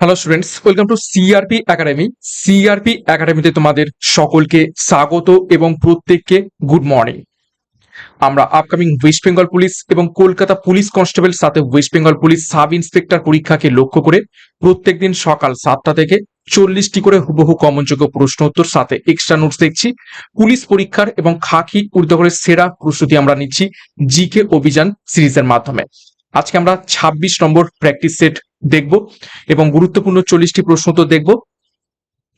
Hello students welcome to CRP academy CRP একাডেমিতে তোমাদের সকলকে স্বাগত এবং প্রত্যেককে গুড মর্নিং আমরা আপকামিং ওয়েস্ট বেঙ্গল পুলিশ এবং কলকাতা পুলিশ কনস্টেবল সাথে West Bengal police sub inspector পরীক্ষাকে লক্ষ্য করে প্রত্যেকদিন সকাল সাতটা থেকে চল্লিশটি করে হুবহু কমনযোগ্য প্রশ্ন উত্তর সাথে এক্সট্রা নোটস দেখছি। পুলিশ পরীক্ষার এবং খাকি উর্দগরের সেরা প্রস্তুতি আমরা নিচ্ছি জিকে অভিযান সিরিজের মাধ্যমে। আজকে আমরা ২৬ নম্বর প্র্যাকটিস সেট দেখব এবং গুরুত্বপূর্ণ চল্লিশটি প্রশ্ন তো দেখব।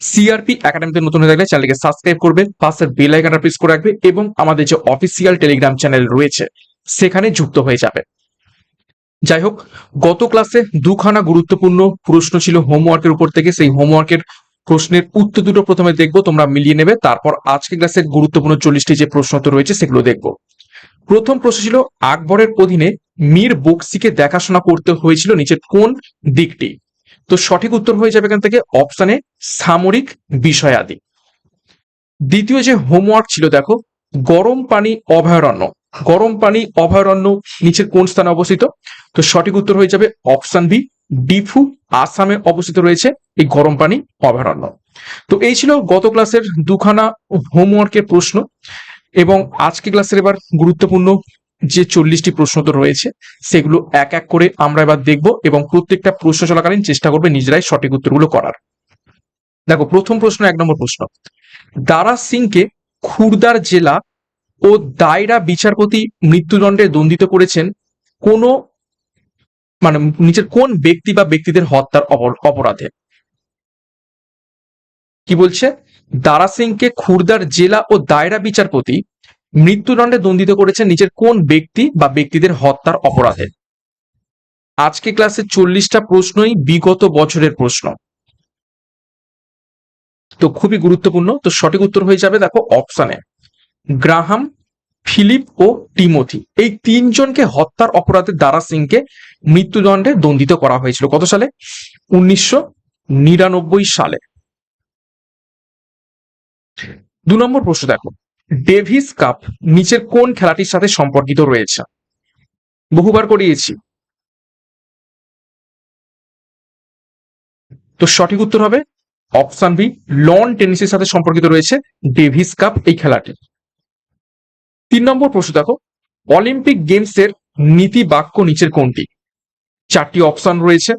সিআরপি একাডেমিতে নতুন হয়ে থাকলে চ্যানেলকে সাবস্ক্রাইব করবে পাশের বেল আইকনটা প্রেস করে রাখবে এবং আমাদের যে অফিসিয়াল টেলিগ্রাম চ্যানেল রয়েছে, সেখানে যুক্ত হয়ে যাবে। যাই হোক, গত ক্লাসে দুখানা গুরুত্বপূর্ণ প্রশ্ন ছিল হোমওয়ার্কের উপর থেকে। সেই হোমওয়ার্কের প্রশ্নের উত্তর দুটো প্রথমে দেখব, তোমরা মিলিয়ে নেবে। তারপর আজকে ক্লাসের গুরুত্বপূর্ণ চল্লিশটি যে প্রশ্ন তো রয়েছে, সেগুলো দেখব। প্রথম প্রশ্ন ছিল, আকবরের অধীনে মীর বক্সিকে দেখাশোনা করতে হয়েছিল নিচের কোন দিকটি? তো সঠিক উত্তর হয়ে যাবে এখান থেকে অপশানে সামরিক বিষয়াদি। দ্বিতীয় যে হোমওয়ার্ক ছিল, দেখো, গরম পানি অভয়ারণ্য। গরম পানি অভয়ারণ্য নিচের কোন স্থানে অবস্থিত? তো সঠিক উত্তর হয়ে যাবে অপশন বি, ডিফু, আসামে অবস্থিত রয়েছে এই গরম পানি অভয়ারণ্য। তো এই ছিল গত ক্লাসের দুখানা হোমওয়ার্কের প্রশ্ন। এবং আজকে ক্লাসের এবার গুরুত্বপূর্ণ যে চল্লিশটি প্রশ্ন তো রয়েছে, সেগুলো এক এক করে আমরা এবার দেখব এবং প্রত্যেকটা প্রশ্ন চলাকালীন চেষ্টা করবে নিজেরাই সঠিক উত্তরগুলো করার। দেখো, প্রথম প্রশ্ন এক নম্বর প্রশ্ন। দারা সিংকে খুরদার জেলা ও দায়রা বিচারপতি মৃত্যুদণ্ডে দণ্ডিত করেছেন কোন মানে নিচের কোন ব্যক্তি বা ব্যক্তিদের হত্যার অপর- অপরাধে? কি বলছে? দারা সিংকে খুরদার জেলা ও দায়রা বিচারপতি মৃত্যুদণ্ডে দণ্ডিত করেছেন নিজের কোন ব্যক্তি বা ব্যক্তিদের হত্যার অপরাধে? আজকে ক্লাসে চল্লিশটা প্রশ্নই বিগত বছরের প্রশ্ন। তো খুবই গুরুত্বপূর্ণ। তো সঠিক উত্তর হয়ে যাবে, দেখো অপশানে গ্রাহাম, ফিলিপ ও টিমোথি। এই তিনজনকে হত্যার অপরাধে দারা সিংকে মৃত্যুদণ্ডে দণ্ডিত করা হয়েছিল। কত সালে? উনিশশো নিরানব্বই সালে। দু নম্বর প্রশ্ন দেখো, ডেভিস কাপ নিচের কোন খেলাটির সাথে সম্পর্কিত রয়েছে? বহুবার করিয়েছি। তো সঠিক উত্তর হবে অপশন বি, লন টেনিসের সাথে সম্পর্কিত রয়েছে ডেভিস কাপ এই খেলাটি। তিন নম্বর প্রশ্ন দেখো, অলিম্পিক গেমসের নীতি বাক্য নিচের কোনটি? চারটি অপশন রয়েছে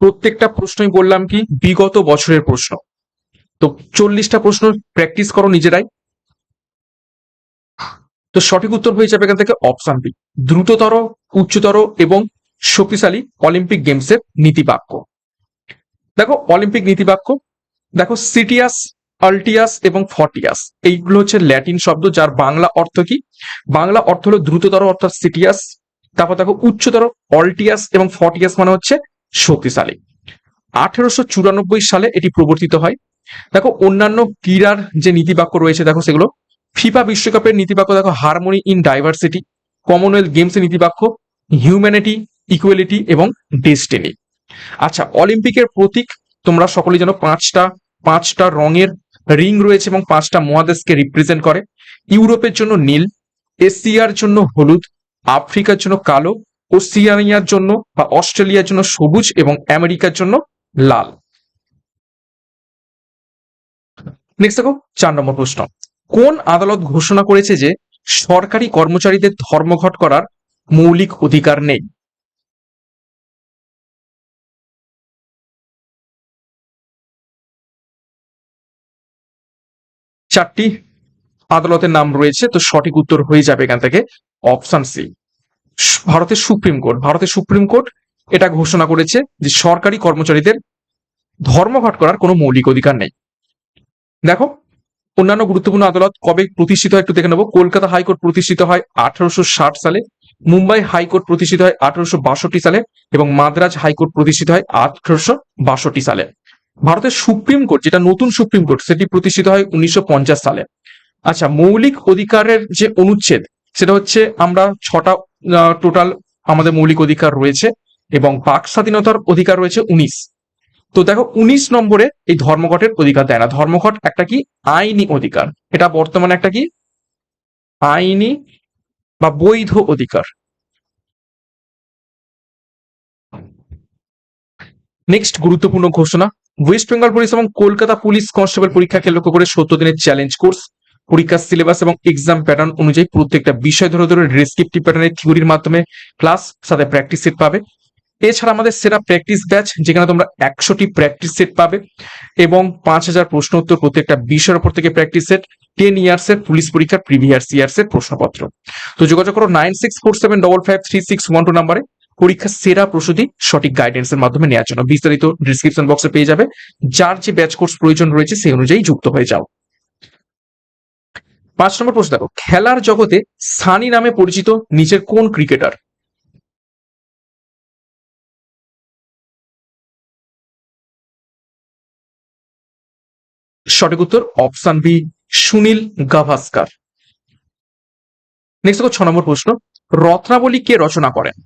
প্রত্যেকটা প্রশ্নই বললাম কি, বিগত বছরের প্রশ্ন। তো চল্লিশটা প্রশ্ন প্র্যাকটিস করো নিজেরাই। তো সঠিক উত্তর হয়ে যাবে এখান থেকে অপশন বি দ্রুততর, উচ্চতর এবং শক্তিশালী অলিম্পিক গেমসের নীতিবাক্য। দেখো অলিম্পিক নীতিবাক্য, দেখো সিটিয়াস আল্টিয়াস এবং ফর্টিয়াস এইগুলো হচ্ছে ল্যাটিন শব্দ যার বাংলা অর্থ কি? বাংলা অর্থ হলো দ্রুততর অর্থাৎ সিটিয়াস তারপর দেখো উচ্চতর অল্টিয়াস এবং ফর্টিয়াস মানে হচ্ছে শক্তিশালী। আঠেরোশো চুরানব্বই সালে এটি প্রবর্তিত হয়। দেখো, অন্যান্য ক্রীড়ার যে নীতিবাক্য রয়েছে, দেখো সেগুলো। ফিফা বিশ্বকাপের নীতিবাক্য, দেখো, হারমোনি ইন ডাইভার্সিটি, কমনওয়েলথ গেমসের নীতিবাক্য, হিউম্যানিটি, ইকুয়ালিটি এবং ডেস্টিনি। আচ্ছা অলিম্পিকের প্রতীক, তোমরা সকলেই যেন পাঁচটা পাঁচটা রঙের রিং রয়েছে এবং পাঁচটা মহাদেশকে রিপ্রেজেন্ট করে। ইউরোপের জন্য নীল, এশিয়ার জন্য হলুদ, আফ্রিকার জন্য কালো ওসিয়ানিয়ার জন্য বা অস্ট্রেলিয়ার জন্য সবুজ এবং আমেরিকার জন্য লাল। নেক্সট দেখো, চার নম্বর প্রশ্ন। কোন আদালত ঘোষণা করেছে যে সরকারি কর্মচারীদের ধর্মঘট করার মৌলিক অধিকার নেই? চারটি আদালতের নাম রয়েছে, তো সঠিক উত্তর হয়ে যাবে এখান থেকে অপশন সি। ভারতের সুপ্রিম কোর্ট। ভারতের সুপ্রিম কোর্ট এটা ঘোষণা করেছে যে সরকারি কর্মচারীদের ধর্মঘট করার কোনো মৌলিক অধিকার নেই। দেখো, অন্যান্য গুরুত্বপূর্ণ আদালত কবে প্রতিষ্ঠিত হয় একটু দেখে নেব। কলকাতা হাইকোর্ট প্রতিষ্ঠিত হয় আঠারোশো ষাট সালে, মুম্বাই হাইকোর্ট প্রতিষ্ঠিত হয় আঠারোশো বাষট্টি সালে এবং মাদ্রাজ হাইকোর্ট প্রতিষ্ঠিত হয় আঠারোশো বাষট্টি সালে। ভারতের সুপ্রিম কোর্ট, যেটা নতুন সুপ্রিম কোর্ট, সেটি প্রতিষ্ঠিত হয় উনিশশো পঞ্চাশ সালে। আচ্ছা মৌলিক অধিকারের যে অনুচ্ছেদ, সেটা হচ্ছে আমরা ছটা টোটাল আমাদের মৌলিক অধিকার রয়েছে এবং বাক স্বাধীনতার অধিকার রয়েছে উনিশ। তো দেখো, উনিশ নম্বরে এই ধর্মঘটের অধিকার দেয় না। ধর্মঘট একটা কি? আইনি অধিকার। এটা বর্তমানে একটা কি? আইনি বা বৈধ অধিকার। নেক্সট গুরুত্বপূর্ণ ঘোষণা। ওয়েস্ট বেঙ্গল পুলিশ এবং কলকাতা পুলিশ কনস্টেবল পরীক্ষাকে লক্ষ্য করে সত্তর দিনের চ্যালেঞ্জ কোর্স পরীক্ষার সিলেবাস এবং এক্সাম প্যাটার্ন অনুযায়ী প্রত্যেকটা বিষয় ধরে ধরে ডেসক্রিপটিভ প্যাটার্নের থিওরির মাধ্যমে ক্লাস সাথে প্র্যাকটিস সেট পাবে। এছাড়া আমাদের সেরা প্র্যাকটিস ব্যাচ যেখানে তোমরা একশোটি প্র্যাকটিস সেট পাবে এবং পাঁচ হাজার প্রশ্ন উত্তর প্রত্যেকটা বিষয়ের উপর থেকে প্র্যাকটিস সেট টেন ইয়ার্স এর পুলিশ পরীক্ষার প্রিভিয়াস ইয়ার্স এর প্রশ্নপত্র। তো যোগাযোগ করো nine six four seven double five three six one two নাম্বারে পরীক্ষার সেরা প্রস্তুতি সঠিক গাইডেন্স এর মাধ্যমে নেওয়ার জন্য বিস্তারিত ডিসক্রিপশন বক্সে পেয়ে যাবে। যার যে ব্যাচ কোর্স প্রয়োজন রয়েছে সেই অনুযায়ী যুক্ত হয়ে যাও। পাঁচ নম্বর প্রশ্ন দেখো। খেলার জগতে সানি নামে পরিচিত নিচের কোন ক্রিকেটার? সঠিক উত্তর option B, Sunil Gavaskar. Next দেখো, ছ নম্বর প্রশ্ন। রত্নাবলী কে রচনা করেন?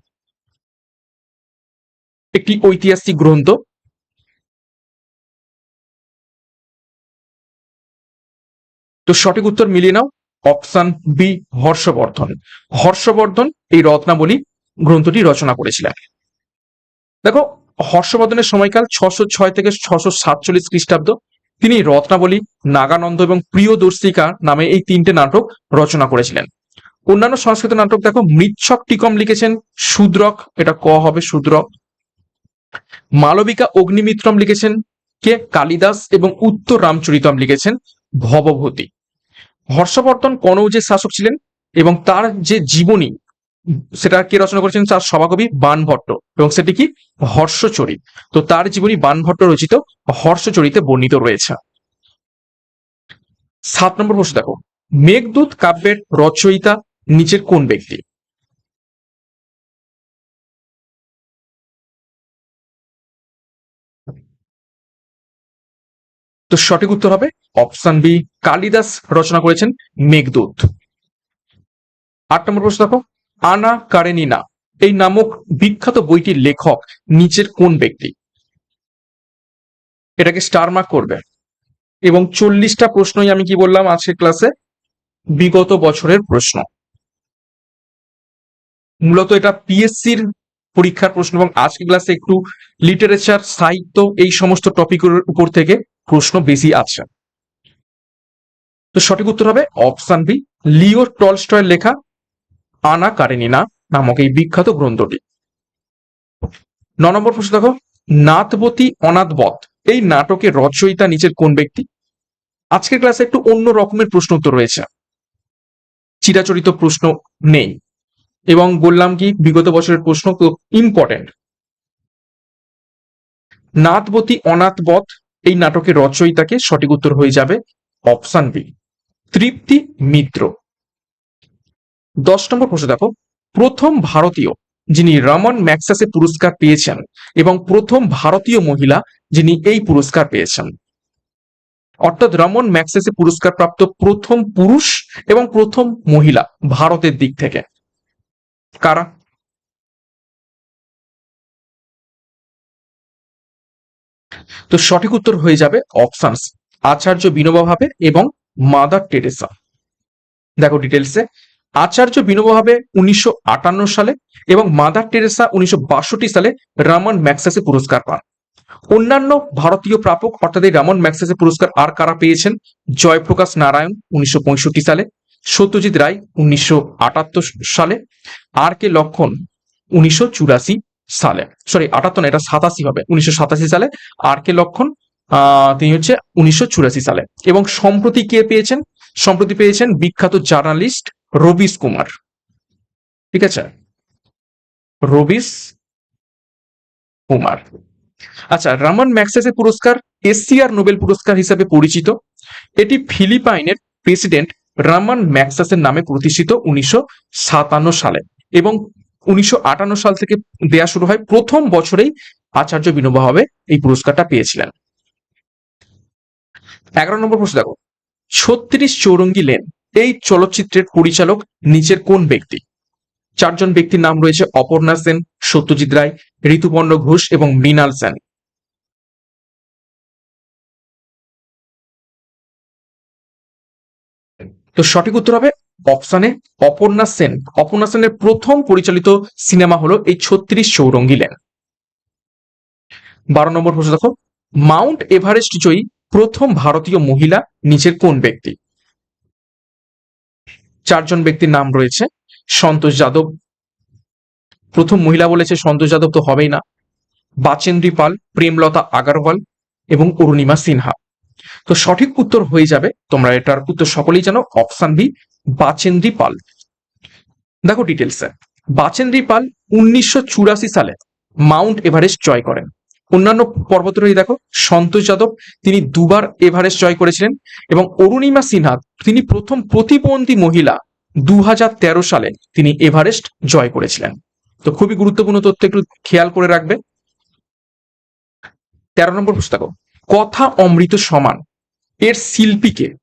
একটি ঐতিহাসিক গ্রন্থ তো সঠিক উত্তর মিলিয়ে নাও, অপশন বি, হর্ষবর্ধন। হর্ষবর্ধন এই রত্নাবলী গ্রন্থটি রচনা করেছিলেন। দেখো, হর্ষবর্ধনের সময়কাল ছশো ছয় থেকে ছশো সাতচল্লিশ খ্রিস্টাব্দ। তিনি রত্নাবলী, নাগানন্দ এবং প্রিয়দর্শিকা নামে এই তিনটে নাটক রচনা করেছিলেন। অন্যান্য সংস্কৃত নাটক দেখো মৃচ্ছক টিকম লিখেছেন, শূদ্রক, এটা ক হবে, শূদ্রক। মালবিকা অগ্নিমিত্রম লিখেছেন, কে কালিদাস এবং উত্তর রামচরিতম লিখেছেন, ভবভূতি। হর্ষবর্ধন কনৌজের শাসক ছিলেন এবং তার যে জীবনী, সেটা কে রচনা করেছেন? তার সভাকবি বানভট্ট। এবং সেটি কি? হর্ষচরিত তো তার জীবনী বানভট্ট রচিত হর্ষচরিতে বর্ণিত রয়েছে। সাত নম্বর প্রশ্ন দেখো। মেঘদূত কাব্যের রচয়িতা নিচের কোন ব্যক্তি? তো সঠিক উত্তর হবে অপশন বি, কালিদাস রচনা করেছেন মেঘদূত। আট নম্বর প্রশ্ন দেখো, আনা কারেনিনা, এই নামক বিখ্যাত বইটির লেখক নিচের কোন ব্যক্তি? এটাকে স্টার মার্ক করবে। এবং চল্লিশটা প্রশ্নই আমি কি বললাম আজকের ক্লাসে বিগত বছরের প্রশ্ন। মূলত এটা পিএসসির পরীক্ষার প্রশ্ন এবং আজকের ক্লাসে একটু লিটারেচার সাহিত্য এই সমস্ত টপিকের উপর থেকে প্রশ্ন বেশি আছে। তো সঠিক উত্তর হবে অপশন বি লিও টলস্টয়ের লেখা আনা কারেনিনা নামক এই বিখ্যাত গ্রন্থটি। ন নম্বর প্রশ্ন দেখো, নাথবতী অনাথবত এই নাটকের রচয়িতা নিচের কোন ব্যক্তি? আজকের ক্লাসে একটু অন্য রকমের প্রশ্ন উত্তর রয়েছে। চিরাচরিত প্রশ্ন নেই। এবং বললাম কি, বিগত বছরের প্রশ্ন তো ইম্পর্টেন্ট নাথবতী অনাথবত এই নাটকের রচয়িতাকে সঠিক উত্তর হয়ে যাবে অপশন বি, তৃপ্তি মিত্র। দশ নম্বর প্রশ্ন দেখো। প্রথম ভারতীয় যিনি রমন ম্যাক্সাসে পুরস্কার পেয়েছেন এবং প্রথম ভারতীয় মহিলা যিনি এই পুরস্কার পেয়েছেন। অর্থাৎ রমন ম্যাক্সেসে পুরস্কার প্রাপ্ত প্রথম পুরুষ এবং প্রথম মহিলা ভারতের দিক থেকে। কারা? তো সঠিক উত্তর হয়ে যাবে অপশনস আচার্য বিনোবা ভাবে এবং মাদার টেরেসা দেখো ডিটেলসে আচার্য বিনোবা ভাবে উনিশশো আটান্ন সালে এবং মাদার টেরেসা উনিশশো সালে রামন ম্যাক্সাসে পুরস্কার পান। অন্যান্য ভারতীয় প্রাপক অর্থাৎ এই রামন ম্যাক্সাসে পুরস্কার আর কারা পেয়েছেন? জয়প্রকাশ নারায়ণ উনিশশো পঁয়ষট্টি সালে, সত্যজিৎ রায় উনিশশো আটাত্তর সালে, আর কে লক্ষণ উনিশশো চুরাশি সালে। সরি আটাত্তর এটা সাতাশি হবে, উনিশশো সাতাশি সালে। আর কে লক্ষণ? তিনি হচ্ছে উনিশশো চুরাশি সালে। এবং সম্প্রতি কে পেয়েছেন? সম্প্রতি পেয়েছেন বিখ্যাত জার্নালিস্ট রবিশ কুমার। ঠিক আছে? রবিশ কুমার। আচ্ছা রামন ম্যাক্সেসের পুরস্কার, এসসিআর নোবেল পুরস্কার হিসেবে পরিচিত। এটি ফিলিপাইনের প্রেসিডেন্ট রামন ম্যাক্সাসের নামে প্রতিষ্ঠিত উনিশশো সাতান্ন সালে। এবং উনিশশো আটান্ন সাল থেকে দেয়া শুরু হয়। প্রথম বছরেই আচার্য বিনোবা ভাবে এই পুরস্কারটা পেয়েছিলেন। এগারো নম্বর প্রশ্ন দেখো। ছত্রিশ চৌরঙ্গি লেন, এই চলচ্চিত্রের পরিচালক নিচের কোন ব্যক্তি? চারজন ব্যক্তির নাম রয়েছে অপর্ণা সেন, সত্যজিৎ রায়, ঋতুপর্ণ ঘোষ এবং মৃণাল সেন। তো সঠিক উত্তর হবে অপশানে অপর্ণা সেন অপর্ণা সেনের প্রথম পরিচালিত সিনেমা হলো এই ছত্রিশ চৌরঙ্গি লেন। বারো নম্বর প্রশ্ন দেখো। মাউন্ট এভারেস্ট জয়ী প্রথম ভারতীয় মহিলা নিচের কোন ব্যক্তি? চারজন ব্যক্তির নাম রয়েছে, সন্তোষ যাদব। প্রথম মহিলা বলেছে, সন্তোষ যাদব তো হবেই না। বাচেন্দ্রী পাল, প্রেমলতা আগারওয়াল এবং অরুণিমা সিনহা। তো সঠিক উত্তর হয়ে যাবে, তোমরা এটার উত্তর সকলেই জানো, অপশন বি বাচেন্দ্রী পাল। দেখো ডিটেলসে বাচেন্দ্রী পাল উনিশশো চুরাশি সালে মাউন্ট এভারেস্ট জয় করেন। অন্যান্য পর্বতারোহী দেখো, সন্তোষ যাদব, তিনি দুবার এভারেস্ট জয় করেছিলেন এবং অরুণিমা সিনহা, তিনি প্রথম প্রতিবন্ধী মহিলা দু হাজার তেরো সালে তিনি এভারেস্ট জয় করেছিলেন। তো খুবই গুরুত্বপূর্ণ তথ্য একটু খেয়াল করে রাখবে। তেরো নম্বর পুস্তক। কথা অমৃত সমান। এর শিল্পীকে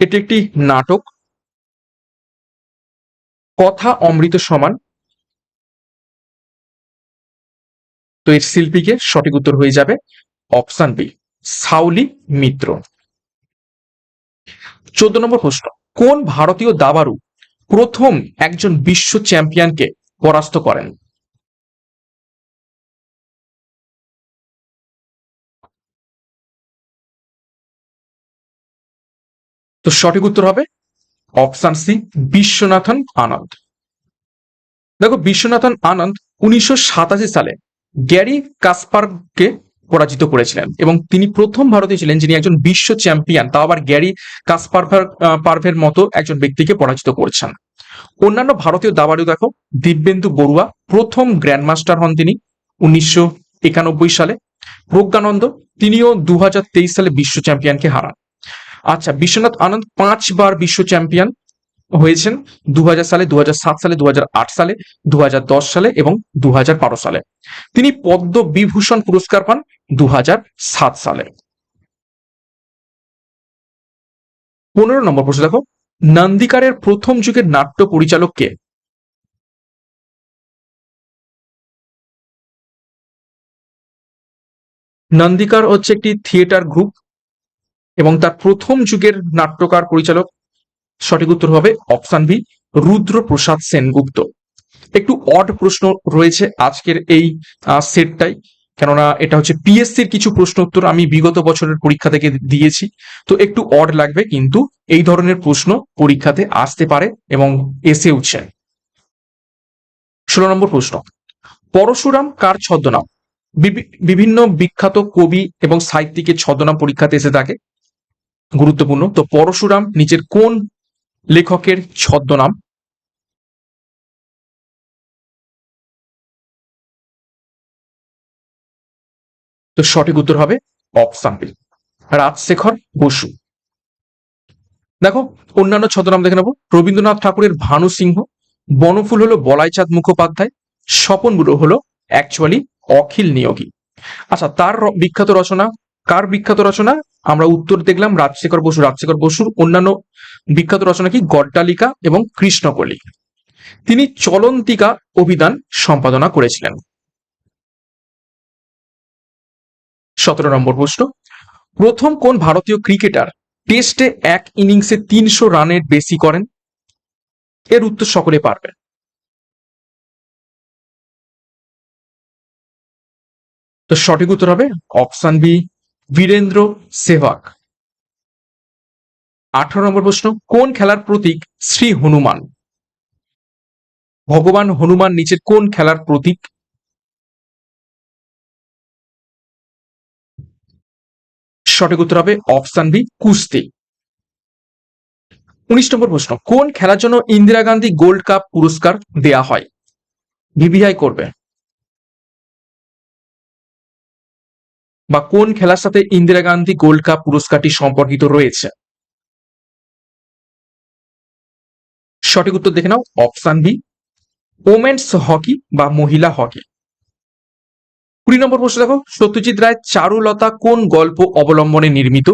এটি একটি নাটক। কথা অমৃত সমান। তো এর শিল্পীকে সঠিক উত্তর হয়ে যাবে অপশন বি, সাউলি মিত্র। চোদ্দ নম্বর প্রশ্ন, কোন ভারতীয় দাবারু প্রথম একজন বিশ্ব চ্যাম্পিয়নকে পরাস্ত করেন? তো সঠিক উত্তর হবে অপশান সি, বিশ্বনাথন আনন্দ। দেখো, বিশ্বনাথন আনন্দ উনিশশো সাতাশি সালে গ্যারি কাসপারকে পরাজিত করেছিলেন এবং তিনি প্রথম ভারতীয় ছিলেন যিনি একজন বিশ্ব চ্যাম্পিয়ন। তাও আবার গ্যারি কাসপারভার পার্ভের মতো একজন ব্যক্তিকে পরাজিত করছেন। অন্যান্য ভারতীয় দাবাড়ু দেখো, দিব্যেন্দু বড়ুয়া প্রথম গ্র্যান্ডমাস্টার হন তিনি উনিশশো একানব্বই সালে। প্রজ্ঞানন্দ, তিনিও দু হাজার তেইশ সালে বিশ্ব চ্যাম্পিয়নকে হারান। আচ্ছা বিশ্বনাথ আনন্দ পাঁচবার বিশ্ব চ্যাম্পিয়ন হয়েছেন দু হাজার সালে দু হাজার সাত সালে দু হাজার আট সালে দু হাজার দশ সালে এবং দু হাজার বারো সালে। তিনি পদ্ম বিভূষণ পুরস্কার পান দু হাজার সাত সালে। পনেরো নম্বর প্রশ্ন দেখো, নন্দিকারের প্রথম যুগের নাট্য পরিচালক কে? নন্দিকার হচ্ছে একটি থিয়েটার গ্রুপ এবং তার প্রথম যুগের নাট্যকার পরিচালক সঠিক উত্তর হবে অপশন বি রুদ্র প্রসাদ সেনগুপ্ত। একটু অড প্রশ্ন রয়েছে আজকের এই সেটটাই কেননা এটা হচ্ছে পিএসসির কিছু প্রশ্ন উত্তর আমি বিগত বছরের পরীক্ষা থেকে দিয়েছি। তো একটু অড লাগবে, কিন্তু এই ধরনের প্রশ্ন পরীক্ষাতে আসতে পারে এবং এসে উঠছে। ষোলো নম্বর প্রশ্ন, পরশুরাম কার ছদ্মনাম? বিভিন্ন বিখ্যাত কবি এবং সাহিত্যিকের ছদ্মনাম পরীক্ষাতে এসে থাকে। গুরুত্বপূর্ণ। তো পরশুরাম, নিচের কোন লেখকের ছদ্মনাম? তো সঠিক উত্তর হবে অপশন বি রাজশেখর বসু। দেখো, অন্যান্য ছদ্মনাম দেখে নেব। রবীন্দ্রনাথ ঠাকুরের ভানু সিংহ, বনফুল হলো বলাইচাঁদ মুখোপাধ্যায়, স্বপন বুড়ো হলো অ্যাকচুয়ালি অখিল নিয়োগী। আচ্ছা তার বিখ্যাত রচনা কার বিখ্যাত রচনা? আমরা উত্তর দেখলাম রাজশেখর বসু, রাজশেখর বসুর অন্যান্য বিখ্যাত রচনা কি? গড্ডালিকা এবং কৃষ্ণকলি তিনি চলন্তিকা অভিধান সম্পাদনা করেছিলেন। সতেরো নম্বর প্রশ্ন। প্রথম কোন ভারতীয় ক্রিকেটার টেস্টে এক ইনিংসে তিনশো রানের বেশি করেন? এর উত্তর সকলে পারবে। তো সঠিক উত্তর হবে অপশন বি বীরেন্দ্র সেহওয়াগ। আঠারো নম্বর প্রশ্ন, কোন খেলার প্রতীক শ্রী হনুমান? ভগবান হনুমান নিচের কোন খেলার প্রতীক? সঠিক উত্তর হবে অপশন বি, কুস্তি। উনিশ নম্বর প্রশ্ন, কোন খেলার জন্য ইন্দিরা গান্ধী গোল্ড কাপ পুরস্কার দেয়া হয়? ভিভিআই করবে। বা কোন খেলার সাথে ইন্দিরা গান্ধী গোল্ড কাপ পুরস্কারটি সম্পর্কিত রয়েছে? সঠিক উত্তর দেখে নাও, অপশান বি ওমেন্স হকি বা মহিলা হকি কুড়ি নম্বর প্রশ্ন দেখো, সত্যজিৎ রায় চারুলতা কোন গল্প অবলম্বনে নির্মিত?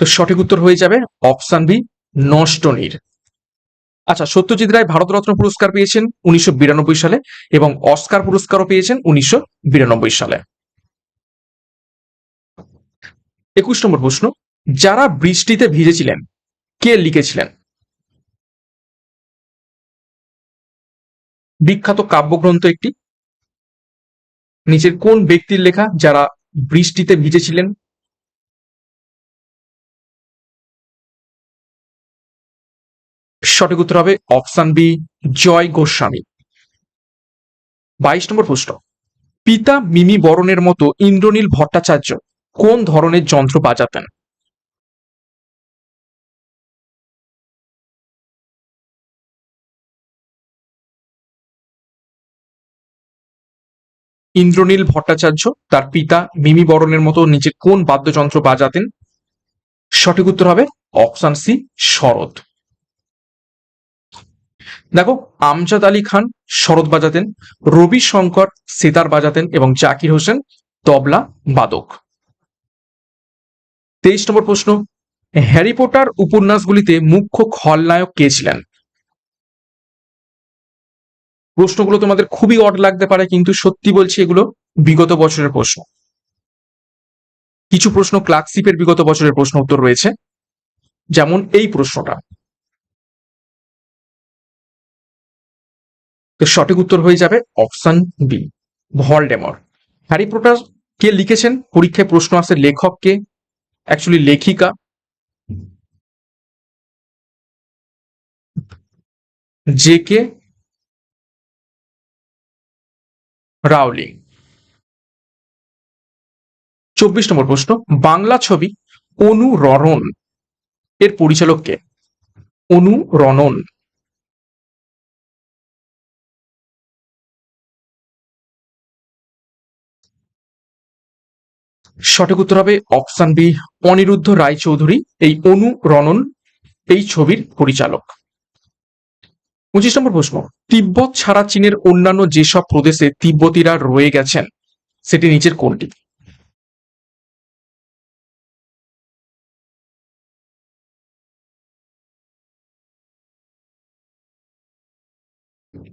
তো সঠিক উত্তর হয়ে যাবে অপশান বি নষ্টনীর আচ্ছা সত্যজিৎ রায় ভারতরত্ন পুরস্কার পেয়েছেন উনিশশো বিরানব্বই সালে এবং অস্কার পুরস্কারও পেয়েছেন উনিশশো বিরানব্বই সালে। একুশ নম্বর প্রশ্ন, যারা বৃষ্টিতে ভিজেছিলেন, কে লিখেছিলেন? বিখ্যাত কাব্যগ্রন্থ একটি। নিচের কোন ব্যক্তির লেখা, যারা বৃষ্টিতে ভিজেছিলেন সঠিক উত্তর হবে অপশন বি, জয় গোস্বামী। বাইশ নম্বর প্রশ্ন। পিতা মিমি বরণের মতো ইন্দ্রনীল ভট্টাচার্য কোন ধরনের যন্ত্র বাজাতেন? ইন্দ্রনীল ভট্টাচার্য, তার পিতা মিমি বরণের মতো নিচে কোন বাদ্যযন্ত্র বাজাতেন? সঠিক উত্তর হবে অপশন সি, শরৎ। দেখো, আমজাদ আলী খান, শরৎ বাজাতেন, রবি শঙ্কর, সেতার বাজাতেন এবং জাকির হোসেন, তবলা, বাদক। তেইশ নম্বর প্রশ্ন, হ্যারি পটার উপন্যাসগুলিতে মুখ্য খলনায়ক কে ছিলেন? প্রশ্নগুলো তোমাদের খুবই অড লাগতে পারে, কিন্তু সত্যি বলছি এগুলো বিগত বছরের প্রশ্ন। কিছু প্রশ্ন ক্লার্কশিপের বিগত বছরের প্রশ্ন উত্তর রয়েছে। যেমন এই প্রশ্নটা তো সঠিক উত্তর হয়ে যাবে option B Voldemort. Harry Potter কে লিখেছেন? পরীক্ষায় প্রশ্ন আসে লেখক কে অ্যাকচুয়ালি লেখিকা। জে কে রাউলিং চব্বিশ নম্বর প্রশ্ন, বাংলা ছবি অনুরণন, এর পরিচালক কে? অনুরণন। সঠিক উত্তর হবে অপশন বি, অনিরুদ্ধ রায়চৌধুরী, এই অনুরণন এই ছবির পরিচালক। পঁচিশ নম্বর প্রশ্ন, তিব্বত ছাড়া চীনের অন্যান্য যেসব প্রদেশে তিব্বতীরা রয়ে গেছেন, সেটি নিচের কোনটি?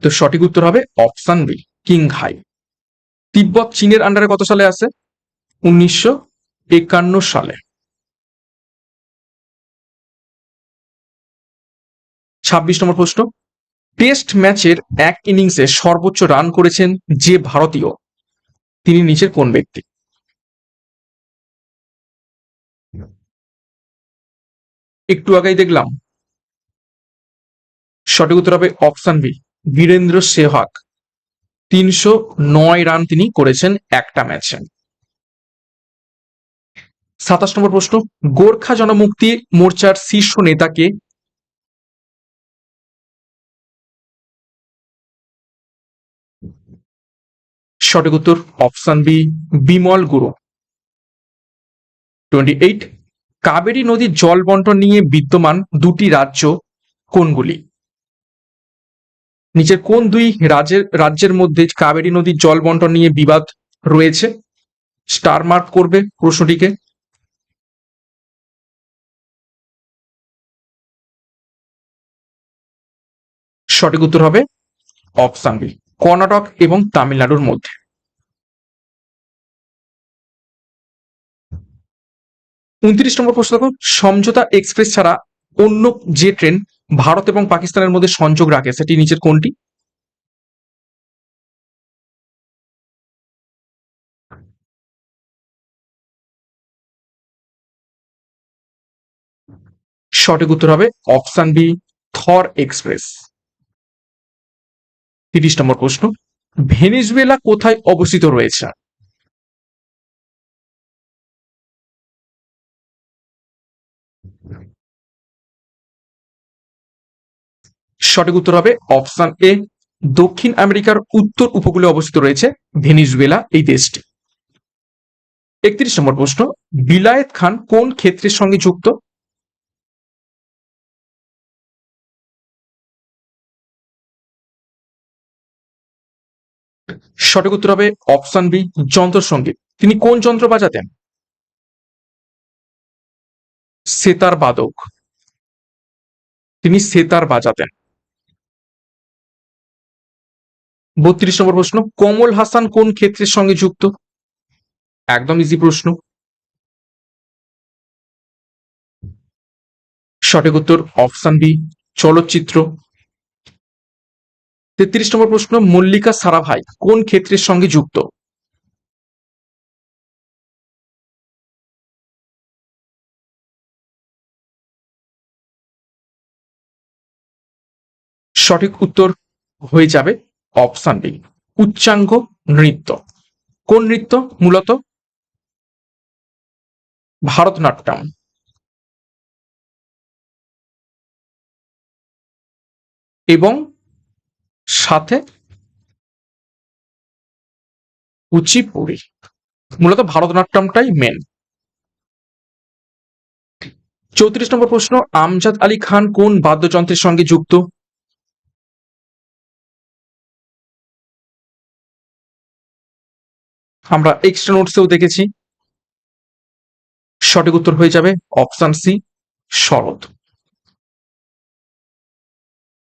তো সঠিক উত্তর হবে অপশন বি কিংঘাই তিব্বত চীনের আন্ডারে কত সালে আসে? উনিশশো একান্ন সালে। ছাব্বিশ নম্বর প্রশ্ন। টেস্ট ম্যাচের এক ইনিংসে সর্বোচ্চ রান করেছেন যে ভারতীয়, তিনি নিচের কোন ব্যক্তি? একটু আগেই দেখলাম। সঠিক উত্তর হবে অপশন বি, বীরেন্দ্র সেহবাগ তিনশো নয় রান তিনি করেছেন একটা ম্যাচে। সাতাশ নম্বর প্রশ্ন, গোর্খা জনমুক্তি মোর্চার শীর্ষ নেতাকে সঠিক উত্তর, অপশন বি, বিমল গুরু। টোয়েন্টি এইট কাবেরী নদীর জল বন্টন নিয়ে বিদ্যমান দুটি রাজ্য কোনগুলি? নিচের কোন দুই রাজ্যের রাজ্যের মধ্যে কাবেরী নদীর জল বন্টন নিয়ে বিবাদ রয়েছে? স্টার মার্ক করবে প্রশ্নটিকে। সঠিক উত্তর হবে অপশন বি, কর্ণাটক এবং তামিলনাড়ুর মধ্যে। উনত্রিশ নম্বর প্রশ্ন দেখো, সমঝোতা এক্সপ্রেস ছাড়া অন্য যে ট্রেন ভারত এবং পাকিস্তানের মধ্যে সংযোগ রাখে, সেটি নিচের কোনটি? সঠিক উত্তর হবে অপশন বি, থর এক্সপ্রেস। তিরিশ নম্বর প্রশ্ন, ভেনেজুয়েলা কোথায় অবস্থিত রয়েছে? সঠিক উত্তর হবে অপশন এ, দক্ষিণ আমেরিকার উত্তর উপকূলে অবস্থিত রয়েছে ভেনিজুয়েলা এই দেশটি। একত্রিশ নম্বর প্রশ্ন, বিলায়েত খান কোন ক্ষেত্রের সঙ্গে যুক্ত? সঠিক উত্তর হবে অপশন বি যন্ত্র সংগীত। তিনি কোন যন্ত্র বাজাতেন? সেতার বাদক। তিনি সেতার বাজাতেন। বত্রিশ নম্বর প্রশ্ন, কমল হাসান কোন ক্ষেত্রের সঙ্গে যুক্ত? একদম ইজি প্রশ্ন। সঠিক উত্তর অপশন বি চলচ্চিত্র। তেত্রিশ নম্বর প্রশ্ন, মল্লিকা সারাভাই কোন ক্ষেত্রের সঙ্গে যুক্ত? সঠিক উত্তর হয়ে যাবে অপশন বি উচ্চাঙ্গ নৃত্য। কোন নৃত্য মূলত? ভারতনাট্যম। এবং সাথে কুচিপুড়ি মূলত ভারতনাট্যমটাই মেন চৌত্রিশ নম্বর প্রশ্ন, আমজাদ আলী খান কোন বাদ্যযন্ত্রের সঙ্গে যুক্ত? আমরা এক্সট্রা নোটসেও দেখেছি। সঠিক উত্তর হয়ে যাবে অপশন সি শরৎ।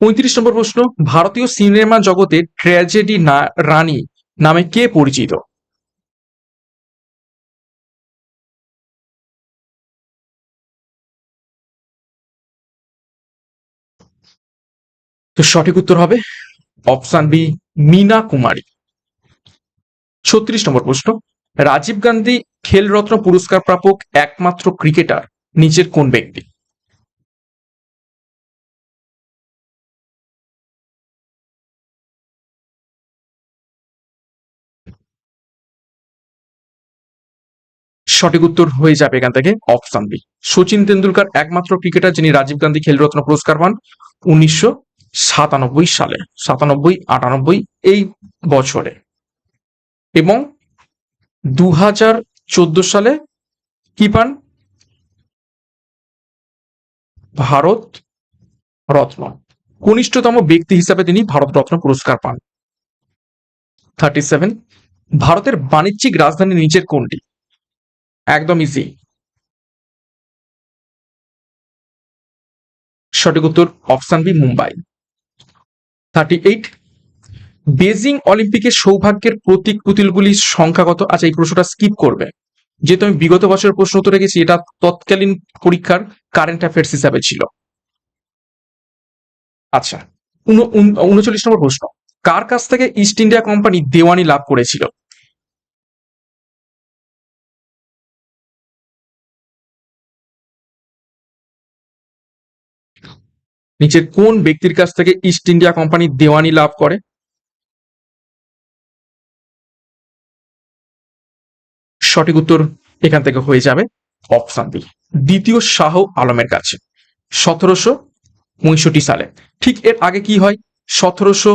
পঁয়ত্রিশ নম্বর প্রশ্ন, ভারতীয় সিনেমা জগতে ট্র্যাজেডি রানী নামে কে পরিচিত? তো সঠিক উত্তর হবে অপশন বি, মিনা কুমারী। ছত্রিশ নম্বর প্রশ্ন, রাজীব গান্ধী খেলরত্ন পুরস্কার প্রাপক একমাত্র ক্রিকেটার, নিজের কোন ব্যক্তি? সঠিক উত্তর হয়ে যাবে এখান থেকে অপশন বি সচিন তেন্ডুলকার একমাত্র ক্রিকেটার যিনি রাজীব গান্ধী খেলরত্ন পুরস্কার পান উনিশশো সাতানব্বই সালে, সাতানব্বই, আটানব্বই এই বছরে। এবং দু হাজার চোদ্দ সালে কি পান? ভারত রত্ন। কনিষ্ঠতম ব্যক্তি হিসাবে তিনি ভারত রত্ন পুরস্কার পান। থার্টি সেভেন ভারতের বাণিজ্যিক রাজধানী নিচের কোনটি? একদম ইজি সঠিক উত্তর option B Mumbai. Thirty eight Beijing অলিম্পিকের সৌভাগ্যের প্রতীক পুতুলগুলির সংখ্যা কত? আচ্ছা এই প্রশ্নটা স্কিপ করবে। যেহেতু আমি বিগত বছরের প্রশ্ন উত্তর রেখেছি, এটা তৎকালীন পরীক্ষার কারেন্ট অ্যাফেয়ার্স হিসাবে ছিল। আচ্ছা উনচল্লিশ নম্বর প্রশ্ন। কার কাছ থেকে ইস্ট ইন্ডিয়া কোম্পানি দেওয়ানি লাভ করেছিল? নিচের কোন ব্যক্তির কাছ থেকে ইস্ট ইন্ডিয়া কোম্পানি দেওয়ানি লাভ করে? সঠিক উত্তর এখান থেকে হয়ে যাবে অপশন বি দ্বিতীয় শাহ আলমের কাছে, সতেরোশো পঁয়ষট্টি সালে। ঠিক এর আগে কি হয়? সতেরোশো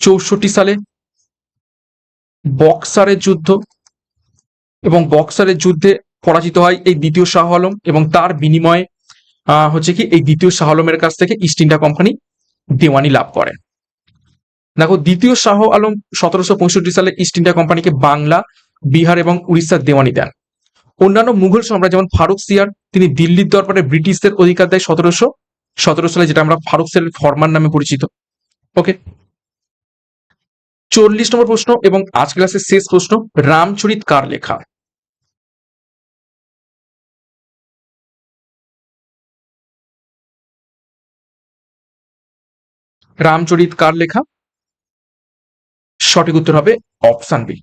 চৌষট্টি সালে বক্সারের যুদ্ধ এবং বক্সারের যুদ্ধে পরাজিত হয় এই দ্বিতীয় শাহ আলম এবং তার বিনিময়ে হচ্ছে কি এই দ্বিতীয় শাহ আলমের কাছ থেকে ইস্ট ইন্ডিয়া কোম্পানি দেওয়ানি লাভ করে। দেখো, দ্বিতীয় শাহ আলম সতেরোশো পঁয়ষট্টি সালে ইস্ট ইন্ডিয়া কোম্পানিকে বাংলা, বিহার এবং উড়িষ্যার দেওয়ানি দেন। অন্যান্য মুঘল সম্রাট যেমন ফারুক সিয়ার, তিনি দিল্লির দরবারে ব্রিটিশদের অধিকার দেয় সতেরোশো সতেরো সালে, যেটা আমরা ফারুক সিয়ার ফরমান নামে পরিচিত। ওকে? চল্লিশ নম্বর প্রশ্ন এবং আজ ক্লাসের শেষ প্রশ্ন, রামচরিত কার লেখা? রামচরিত কার লেখা? সঠিক উত্তর হবে অপশন বি।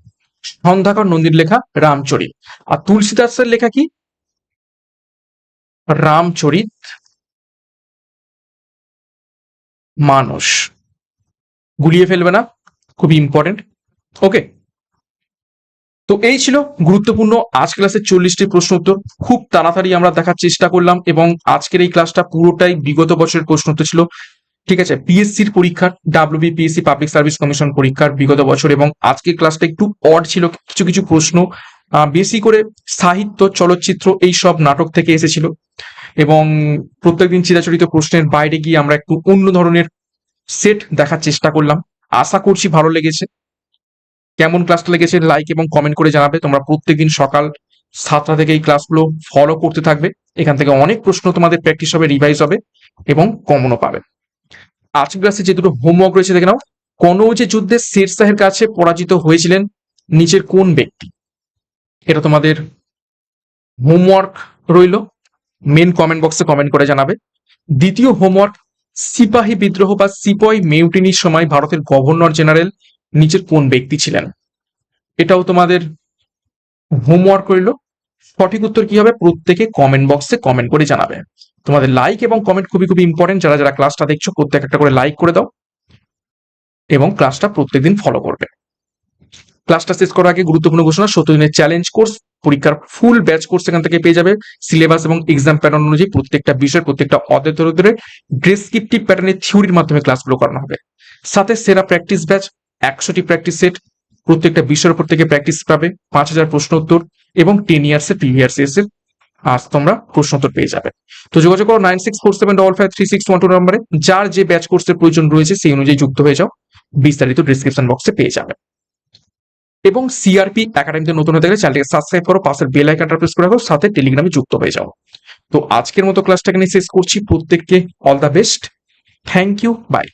সন্ধ্যাকর নন্দীর লেখা রামচরিত। আর তুলসীদাসের লেখা কি? রামচরিত মানুষ গুলিয়ে ফেলবে না খুবই ইম্পর্টেন্ট ওকে তো এই ছিল গুরুত্বপূর্ণ আজ ক্লাসের চল্লিশটি প্রশ্ন উত্তর। খুব তাড়াতাড়ি আমরা দেখার চেষ্টা করলাম এবং আজকের এই ক্লাসটা পুরোটাই বিগত বছরের প্রশ্ন উত্তর ছিল। ঠিক আছে পিএসসির পরীক্ষার WB PSC public service commission পরীক্ষার বিগত বছর এবং আজকের ক্লাসটা একটু অড ছিল, কিছু কিছু প্রশ্ন বেশি করে সাহিত্য, চলচ্চিত্র এই সব নাটক থেকে এসেছিল এবং প্রত্যেকদিন চিরাচরিত প্রশ্নের বাইরে গিয়ে আমরা একটু অন্য ধরনের সেট দেখার চেষ্টা করলাম। আশা করছি ভালো লেগেছে। কেমন ক্লাসটা লেগেছে লাইক এবং কমেন্ট করে জানাবে। তোমরা প্রত্যেকদিন সকাল সাতটা থেকে এই ক্লাসগুলো ফলো করতে থাকবে। এখান থেকে অনেক প্রশ্ন তোমাদের প্র্যাকটিস হবে রিভাইজ হবে এবং কমনও পাবে। আজকের ক্লাসে যে দুটো হোমওয়ার্ক রয়েছে, দেখে নাও। কনৌজে যুদ্ধে শের শাহের কাছে পরাজিত হয়েছিলেন নিচের কোন ব্যক্তি? এটা তোমাদের হোমওয়ার্ক রইল। মেন কমেন্ট বক্সে কমেন্ট করে জানাবে। দ্বিতীয় হোমওয়ার্ক সিপাহী বিদ্রোহ বা সিপয় মেউটিনির সময় ভারতের গভর্নর জেনারেল নিচের কোন ব্যক্তি ছিলেন? এটাও তোমাদের হোমওয়ার্ক রইল। সঠিক উত্তর কি হবে? প্রত্যেকে কমেন্ট বক্সে কমেন্ট করে জানাবে। তোমাদের লাইক এবং কমেন্ট খুবই খুবই ইম্পর্টেন্ট যারা যারা ক্লাসটা দেখছ, প্রত্যেক একটা করে লাইক করে দাও এবং ক্লাসটা প্রত্যেকদিন ফলো করবে। ক্লাসটা শেষ করার আগে গুরুত্বপূর্ণ ঘোষণা সত্তর দিনের চ্যালেঞ্জ কোর্স পরীক্ষার ফুল ব্যাচ কোর্স এখান থেকে পেয়ে যাবে। সিলেবাস এবং এক্সাম প্যাটার্ন অনুযায়ী প্রত্যেকটা বিষয়, প্রত্যেকটা অধ্যায় ধরে ধরে ডেসক্রিপটিভ প্যাটার্নের থিওরির মাধ্যমে ক্লাসগুলো করানো হবে। সাথে সেরা প্র্যাকটিস ব্যাচ একশোটি প্র্যাকটিস সেট প্রত্যেকটা বিষয়ের উপর থেকে প্র্যাকটিস পাবে, পাঁচ হাজার প্রশ্ন উত্তর এবং টেন ইয়ার্সের প্রিভিয়াস এর আজ তোমরা প্রশ্ন উত্তর পেয়ে যাবে। তো যোগাযোগ করো nine six four seven double five three six one two নম্বরে। যার যে ব্যাচ কোর্সের প্রয়োজন রয়েছে, সেই অনুযায়ী যুক্ত হয়ে যাও। বিস্তারিত ডিসক্রিপশন বক্সে পেয়ে যাবে। এবং সিআরপি একাডেমিতে নতুন হতে গেলে চ্যানেলটিকে সাবস্ক্রাইব করো, পাশের বেল আইকনটা প্রেস করে রাখো, সাথে টেলিগ্রামে যুক্ত হয়ে যাও। তো আজকের মতো ক্লাসটাকে নিয়ে শেষ করছি। প্রত্যেককে all the best thank you bye